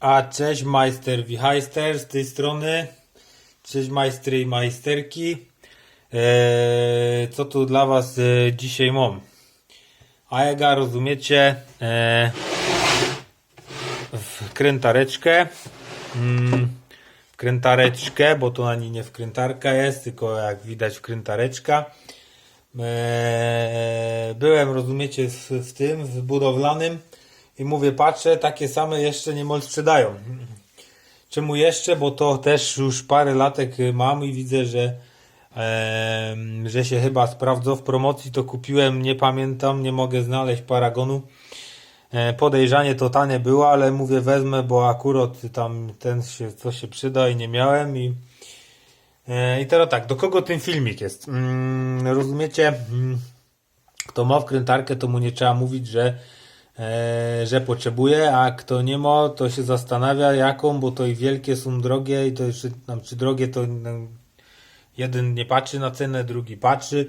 A cześć majster Wichajster z tej strony. Cześć majstry i majsterki. Eee, co tu dla was e, dzisiaj mam? A jak rozumiecie, e, wkrętareczkę. Mm, wkrętareczkę, bo to ani nie wkrętarka jest, tylko jak widać wkrętareczka. Eee, byłem, rozumiecie, w, w tym, w budowlanym i mówię, patrzę, takie same jeszcze niemal sprzedają. Czemu jeszcze? Bo to też już parę latek mam i widzę, że, em, że się chyba sprawdzą w promocji. To kupiłem, nie pamiętam, nie mogę znaleźć paragonu. E, podejrzanie to tanie było, ale mówię, wezmę, bo akurat tam ten się, co się przyda i nie miałem i E, I teraz tak, do kogo ten filmik jest? Mm, rozumiecie, mm, kto ma wkrętarkę, to mu nie trzeba mówić, że, e, że potrzebuje, a kto nie ma, to się zastanawia jaką, bo to i wielkie są drogie i to jeszcze, tam, czy drogie to no, jeden nie patrzy na cenę, drugi patrzy.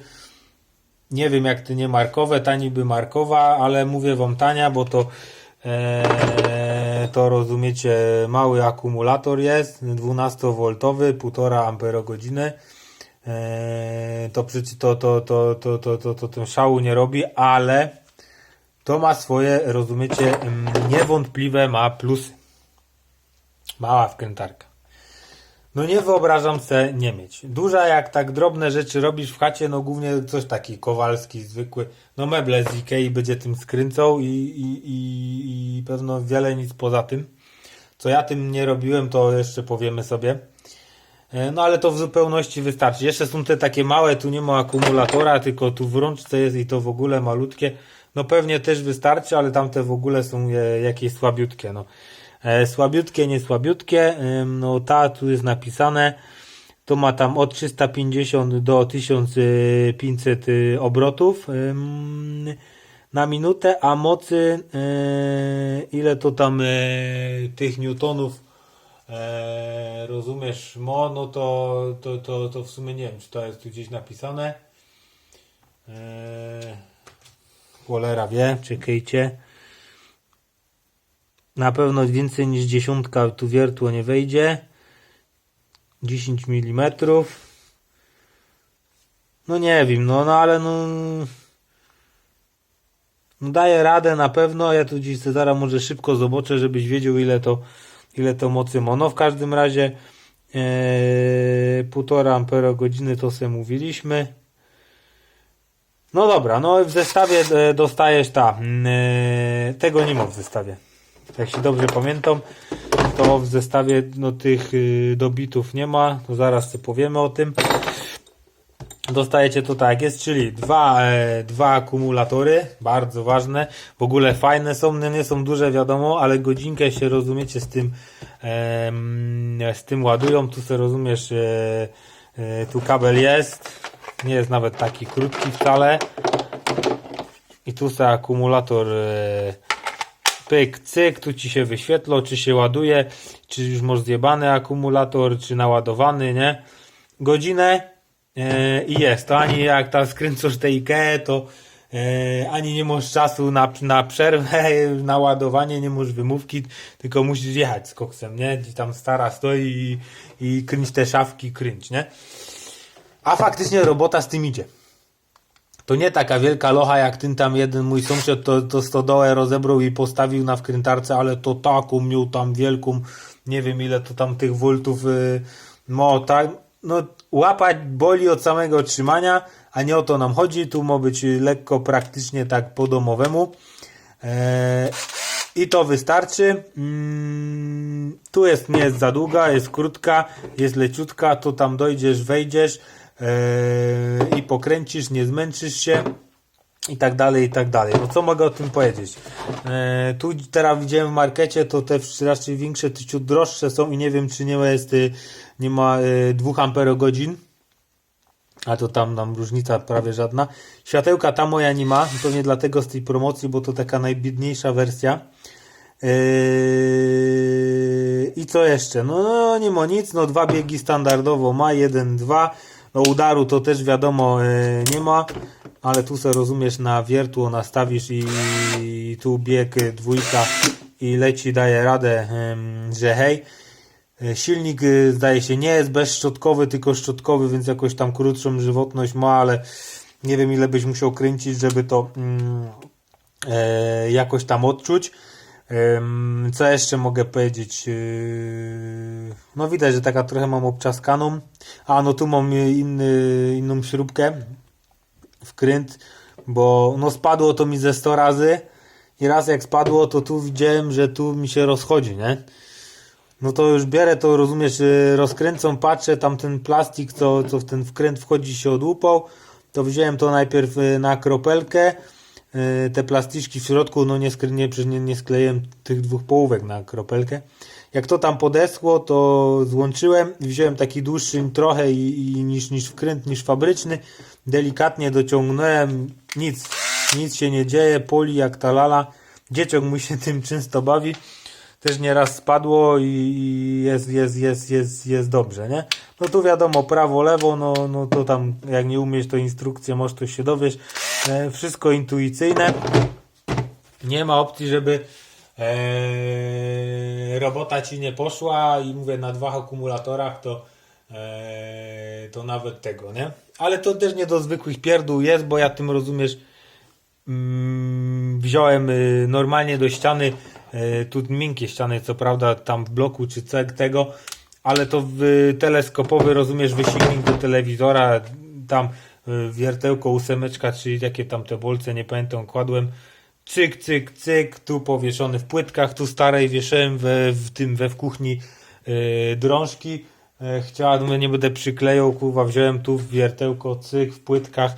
Nie wiem jak ty nie markowe, ta niby markowa, ale mówię wam tania, bo to e, to rozumiecie mały akumulator jest 12V 1,5 amperogodziny e, to, przecież to, to, to, to, to, to, to, to szału nie robi, ale to ma swoje, rozumiecie, niewątpliwe ma plusy. Mała wkrętarka. No nie wyobrażam se nie mieć. Duża jak tak drobne rzeczy robisz w chacie, no głównie coś taki kowalski, zwykły, no meble z Ikei będzie tym skręcał i, i, i, i pewno wiele nic poza tym. Co ja tym nie robiłem, to jeszcze powiemy sobie. E, No ale to w zupełności wystarczy. Jeszcze są te takie małe, tu nie ma akumulatora, tylko tu w rączce jest i to w ogóle malutkie. No pewnie też wystarczy, ale tamte w ogóle są e, jakieś słabiutkie. No. E, słabiutkie, nie słabiutkie. No ta tu jest napisane. To ma tam od 350 do 1500 y, obrotów na minutę, a mocy y, ile to tam y, tych newtonów e, rozumiesz, mo, no to, to, to, to w sumie nie wiem, czy to jest tu gdzieś napisane. Cholera wie, czekajcie. Na pewno więcej niż dziesiątka tu wiertło nie wejdzie. 10 mm. No nie wiem, no, no ale no. No daję radę na pewno. Ja tu gdzieś zaraz może szybko zobaczę, żebyś wiedział ile to, ile to mocy ma. No w każdym razie e, półtora ampera godziny to sobie mówiliśmy. No dobra, no w zestawie e, dostajesz ta. mm, E, tego nie ma w zestawie. Jak się dobrze pamiętam, to w zestawie no, tych y, dobitów nie ma. To zaraz sobie powiemy o tym. Dostajecie to tak jest, czyli dwa, e, dwa akumulatory, bardzo ważne. W ogóle fajne są, no nie są duże wiadomo, ale godzinkę się rozumiecie z tym, em, z tym ładują. Tu sobie rozumiesz, e, e, tu kabel jest. Nie jest nawet taki krótki wcale. I tu sobie akumulator e, pyk, cyk, tu ci się wyświetlo, czy się ładuje, czy już masz zjebany akumulator, czy naładowany, nie? Godzinę e, i jest. To ani jak tam skręcasz IKEA, to e, ani nie masz czasu na, na przerwę, na ładowanie, nie masz wymówki, tylko musisz jechać z koksem, nie? Gdzie tam stara stoi i, i kręć te szafki, kręć, nie? A faktycznie robota z tym idzie. To nie taka wielka locha jak ten tam jeden mój sąsiad to, to stodołę rozebrał i postawił na wkrętarce, ale to taką miał tam wielką, nie wiem ile to tam tych voltów yy, no tak, no łapać boli od samego trzymania, a nie o to nam chodzi, tu ma być lekko praktycznie tak po domowemu. Eee, I to wystarczy. Mm, tu jest nie jest za długa, jest krótka, jest leciutka, to tam dojdziesz, wejdziesz i pokręcisz, nie zmęczysz się i tak dalej, i tak dalej. No co mogę o tym powiedzieć? E, tu teraz widziałem w markecie, to te raczej większe, te ciut droższe są i nie wiem, czy nie jest, y, nie ma y, 2 amperogodzin. A to tam nam różnica prawie żadna. Światełka ta moja nie ma, pewnie dlatego z tej promocji, bo to taka najbiedniejsza wersja. Yy, I co jeszcze? No, no nie ma nic, no dwa biegi standardowo ma, jeden, dwa. No udaru to też wiadomo yy, nie ma, ale tu se rozumiesz na wiertło nastawisz i, i tu bieg y, dwójka i leci, daje radę, że hej. E, Silnik zdaje się nie jest bezszczotkowy, tylko szczotkowy, więc jakoś tam krótszą żywotność ma, ale nie wiem ile byś musiał kręcić, żeby to mm, e, jakoś tam odczuć. Co jeszcze mogę powiedzieć? Yy, No widać, że taka trochę mam obczaskaną. A no tu mam inny, inną śrubkę wkręt, bo no spadło to mi ze 100 razy i raz jak spadło, to tu widziałem, że tu mi się rozchodzi, nie? No to już bierę to, rozumiesz, yy, rozkręcą, patrzę, tam ten plastik, co, co w ten wkręt wchodzi się odłupał, to wziąłem to najpierw yy, na kropelkę, te plasticzki w środku, no nie, nie, nie, nie skleiłem tych dwóch połówek na kropelkę. Jak to tam podeschło, to złączyłem wziąłem taki dłuższy trochę i, i niż, niż wkręt, niż fabryczny. Delikatnie dociągnąłem, nic, nic się nie dzieje, poli jak ta lala. Dzieciok mój się tym często bawi. Też nieraz spadło i, i jest, jest, jest, jest, jest dobrze, nie? No tu wiadomo, prawo, lewo, no, no to tam jak nie umiesz, to instrukcję możesz to się dowiesz. E, wszystko intuicyjne. Nie ma opcji, żeby e, robota ci nie poszła i mówię na dwóch akumulatorach to, e, to nawet tego, nie? Ale to też nie do zwykłych pierdół jest, bo ja tym rozumiesz mm, wziąłem y, normalnie do ściany, y, tu miękkie ściany, co prawda tam w bloku czy tego, ale to w, teleskopowy, rozumiesz, wysilnik do telewizora, tam wiertełko, ósemeczka, czy jakie tam te bolce, nie pamiętam, kładłem, cyk, cyk, cyk, tu powieszony w płytkach, tu starej wieszałem we, w tym, we w kuchni y, drążki, e, chciałem, mówię, nie będę przyklejał, kurwa, wziąłem tu wiertełko, cyk, w płytkach,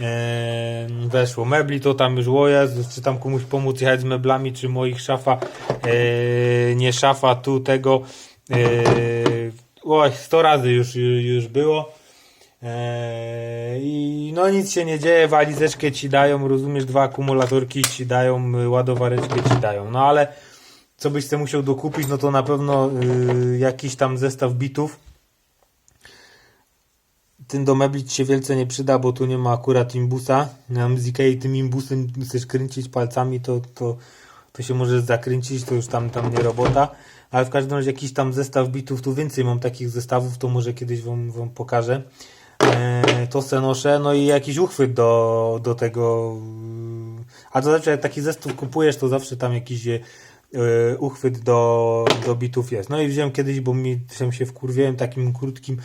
e, weszło. Mebli, to tam już łoje, czy tam komuś pomóc jechać z meblami, czy moich szafa, e, nie szafa, tu tego, e, oj, 100 razy już, już było. Eee, I no nic się nie dzieje, walizeczkę ci dają, rozumiesz, dwa akumulatorki ci dają, y, ładowareczkę ci dają, no ale co byś sobie musiał dokupić, no to na pewno y, jakiś tam zestaw bitów. Tym do mebli ci się wielce nie przyda, bo tu nie ma akurat imbusa. Nam z Ikei tym imbusem chcesz kręcić palcami, to, to, to się może zakręcić, to już tam, tam nie robota. Ale w każdym razie jakiś tam zestaw bitów, tu więcej mam takich zestawów, to może kiedyś wam, wam pokażę. E, to se noszę, no i jakiś uchwyt do, do tego. A to zawsze jak taki zestaw kupujesz, to zawsze tam jakiś e, uchwyt do, do bitów jest. No i wziąłem kiedyś, bo mi się wkurwiałem takim krótkim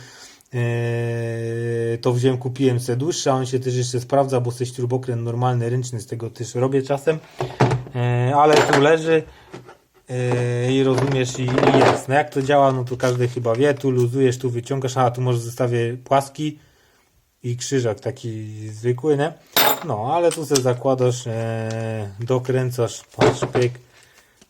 e, to wziąłem, kupiłem se dłuższy, a on się też jeszcze sprawdza, bo se śrubokręt normalny, ręczny, z tego też robię czasem. Ale tu leży i rozumiesz i, i jest. No jak to działa, no to każdy chyba wie, tu luzujesz, tu wyciągasz, a tu może zostawię płaski i krzyżak taki zwykły, nie? No, ale tu sobie zakładasz, e, dokręcasz, patrz.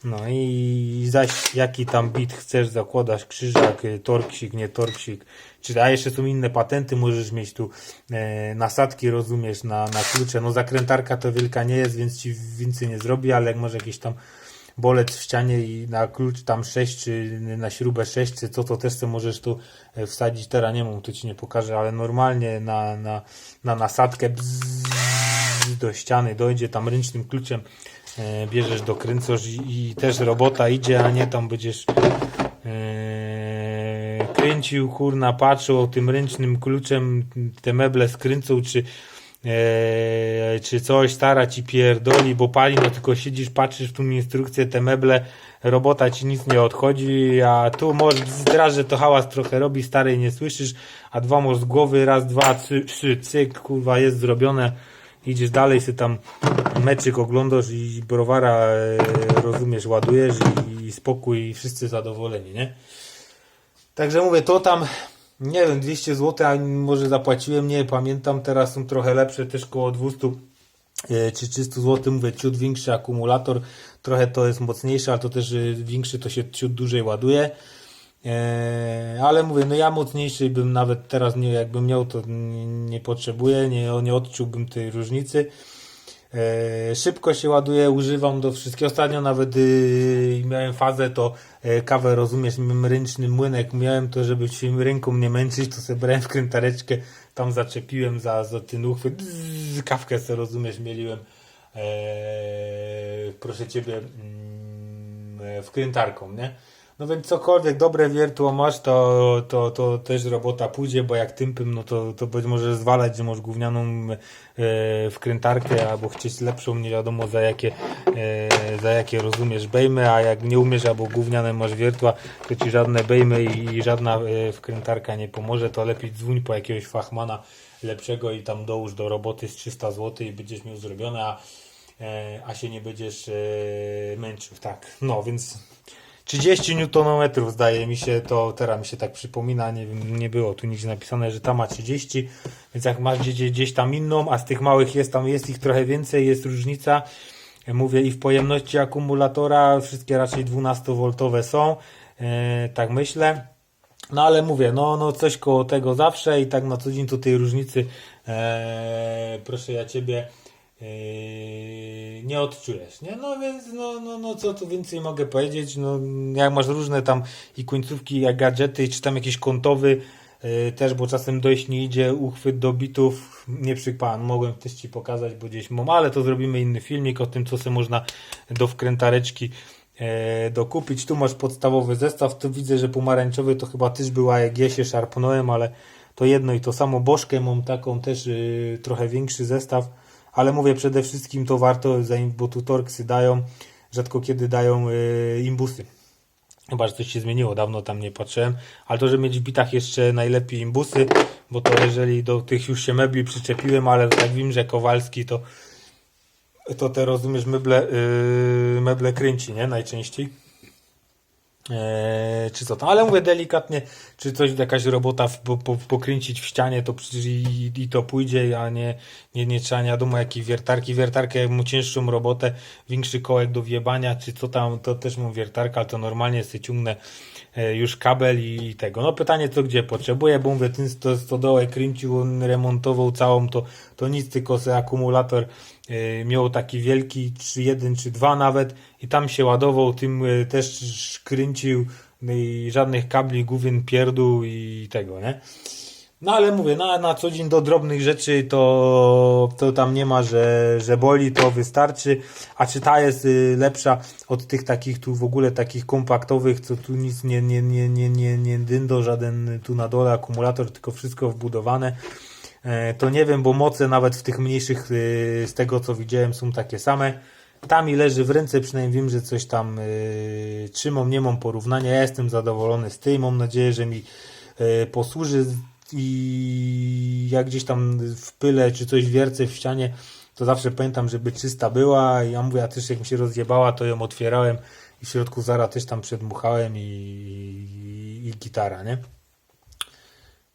No i zaś jaki tam bit chcesz, zakładasz krzyżak, e, torksik, nie torksik. Czy a jeszcze są inne patenty, możesz mieć tu e, nasadki, rozumiesz, na, na klucze. No zakrętarka to wielka nie jest, więc ci więcej nie zrobi, ale jak masz jakiś tam bolec w ścianie i na klucz tam 6 czy na śrubę 6 czy co to też sobie możesz tu e, wsadzić, teraz nie mam, tu ci nie pokażę, ale normalnie na, na, na nasadkę bzz, do ściany dojdzie tam ręcznym kluczem e, bierzesz, dokręcasz i, i też robota idzie, a nie tam będziesz e, kręcił, kurna, patrzył tym ręcznym kluczem te meble skręcą, czy e, czy coś, stara ci pierdoli, bo pali, no tylko siedzisz, patrzysz w tą instrukcję, te meble, robota ci nic nie odchodzi, a tu możesz zdraż, że to hałas trochę robi, starej nie słyszysz, a dwa możesz z głowy, raz, dwa, trzy, trzy cyk, kurwa, jest zrobione, idziesz dalej, sobie tam meczyk oglądasz i browara, e, rozumiesz, ładujesz i, i spokój i wszyscy zadowoleni, nie? Także mówię, to tam, nie wiem, 200 zł, a może zapłaciłem, nie pamiętam, teraz są trochę lepsze, też koło 200 e, czy 300 zł, mówię, ciut większy akumulator, trochę to jest mocniejszy, ale to też e, większy, to się ciut dłużej ładuje. E, ale mówię, no ja mocniejszy bym nawet teraz nie, jakbym miał, to nie potrzebuję, nie, nie odczułbym tej różnicy. E, szybko się ładuje, używam do wszystkiego. Ostatnio nawet y, miałem fazę, to e, kawę, rozumiesz, miałem ręczny młynek, miałem to, żeby się ręką nie męczyć, to sobie brałem wkrętareczkę, tam zaczepiłem za, za ten uchwyt, Bzzz, kawkę sobie, rozumiesz, mieliłem. E, proszę Ciebie, mm, tym e, wkrętarką, nie? No więc cokolwiek dobre wiertło masz, to, to, to też robota pójdzie, bo jak tympym, no to, to być może zwalać, że masz gównianą e, wkrętarkę, albo chcieć lepszą, nie wiadomo za jakie, e, za jakie rozumiesz bejmy, a jak nie umiesz, albo gówniane masz wiertła, to ci żadne bejmy i, i żadna e, wkrętarka nie pomoże, to lepiej dzwoń po jakiegoś fachmana lepszego i tam dołóż do roboty z 300 zł i będziesz miał zrobione, a, e, a się nie będziesz e, męczył, tak. No, więc 30 Nm zdaje mi się, to teraz mi się tak przypomina, nie nie było tu nigdzie napisane, że ta ma 30, więc jak masz gdzieś, gdzieś tam inną, a z tych małych jest tam, jest ich trochę więcej, jest różnica, mówię i w pojemności akumulatora, wszystkie raczej 12V są, e, tak myślę. No ale mówię, no, no coś koło tego zawsze i tak na co dzień to tej różnicy, e, proszę ja Ciebie, e, nie odczujesz, nie? No więc, no, no, no co tu więcej mogę powiedzieć, no jak masz różne tam i końcówki, jak gadżety, czy tam jakiś kątowy, e, też, bo czasem dojść nie idzie, uchwyt do bitów, nie przykład, mogłem też Ci pokazać, bo gdzieś mam, ale to zrobimy inny filmik o tym, co sobie można do wkrętareczki e, dokupić. Tu masz podstawowy zestaw, tu widzę, że pomarańczowy to chyba też była, jak ja się szarpnąłem, ale to jedno i to samo. Bożkę mam taką też y, trochę większy zestaw, ale mówię przede wszystkim to warto, bo tu torksy dają, rzadko kiedy dają y, imbusy. Chyba, że coś się zmieniło, dawno tam nie patrzyłem, ale to, że mieć w bitach jeszcze najlepiej imbusy, bo to jeżeli do tych już się mebli przyczepiłem, ale tak wiem, że Kowalski to to te rozumiesz meble, yy, meble kręci, nie? Najczęściej. Eee, czy co tam, ale mówię delikatnie, czy coś, jakaś robota w, po, po, pokręcić w ścianie, to i, i to pójdzie, a nie, nie, nie trzeba nie wiadomo jakiej wiertarki. Wiertarkę, jak mu cięższą robotę, większy kołek do wjebania, czy co tam, to też mam wiertarkę, ale to normalnie sobie ciągnę już kabel i, tego. No pytanie co gdzie potrzebuję, bo mówię, ten sto, stodołę kręcił, on remontował całą, to, to nic, tylko sobie akumulator e, miał taki wielki, czy jeden, czy dwa nawet i tam się ładował, tym e, też kręcił no i żadnych kabli, główien, pierdół i tego, nie? No ale mówię, na, na co dzień do drobnych rzeczy to, to tam nie ma, że, że boli, to wystarczy. A czy ta jest y, lepsza od tych takich tu w ogóle takich kompaktowych, co tu nic nie, nie, nie, nie, nie, nie dyndo, żaden tu na dole akumulator, tylko wszystko wbudowane. E, To nie wiem, bo moce nawet w tych mniejszych, y, z tego co widziałem, są takie same. Tam mi leży w ręce, przynajmniej wiem, że coś tam yy, trzymam, nie mam porównania. Ja jestem zadowolony z tym. Mam nadzieję, że mi posłuży i jak gdzieś tam w pyle czy coś wiercę w ścianie, to zawsze pamiętam, żeby czysta była. I ja mówię, a też jak mi się rozjebała, to ją otwierałem i w środku zara też tam przedmuchałem i, i, i gitara, nie?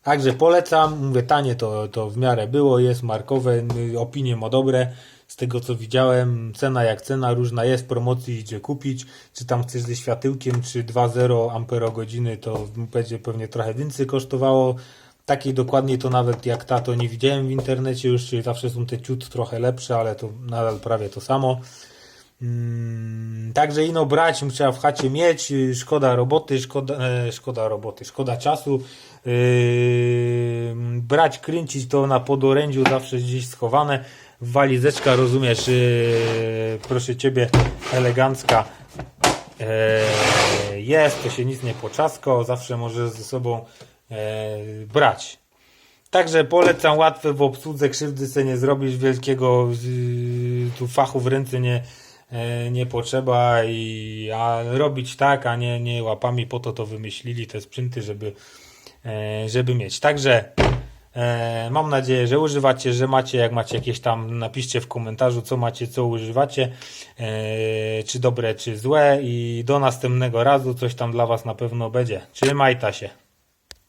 Także polecam, mówię tanie to, to w miarę było, jest markowe, opinie ma dobre, z tego co widziałem, cena jak cena, różna jest, promocji idzie kupić, czy tam chcesz ze światyłkiem, czy 2,0 amperogodziny, to będzie pewnie trochę więcej kosztowało, takiej dokładniej to nawet jak ta to nie widziałem w internecie już, czyli zawsze są te ciut trochę lepsze, ale to nadal prawie to samo. Mm, Także ino brać, trzeba w chacie mieć, szkoda roboty, szkoda, e, szkoda roboty, szkoda czasu. Yy, brać, kręcić to na podorędziu zawsze gdzieś schowane. Walizeczka, rozumiesz, yy, proszę Ciebie, elegancka jest, to się nic nie poczasko, zawsze możesz ze sobą brać. Także polecam łatwe w obsłudze, krzywdy sobie nie zrobisz, wielkiego tu fachu w ręce nie, yy, nie potrzeba i a robić tak, a nie, nie łapami po to to wymyślili te sprzęty, żeby, yy, żeby mieć. Także e, mam nadzieję, że używacie, że macie, jak macie jakieś tam, napiszcie w komentarzu, co macie, co używacie, e, czy dobre, czy złe i do następnego razu coś tam dla Was na pewno będzie. Trzymaj ta się.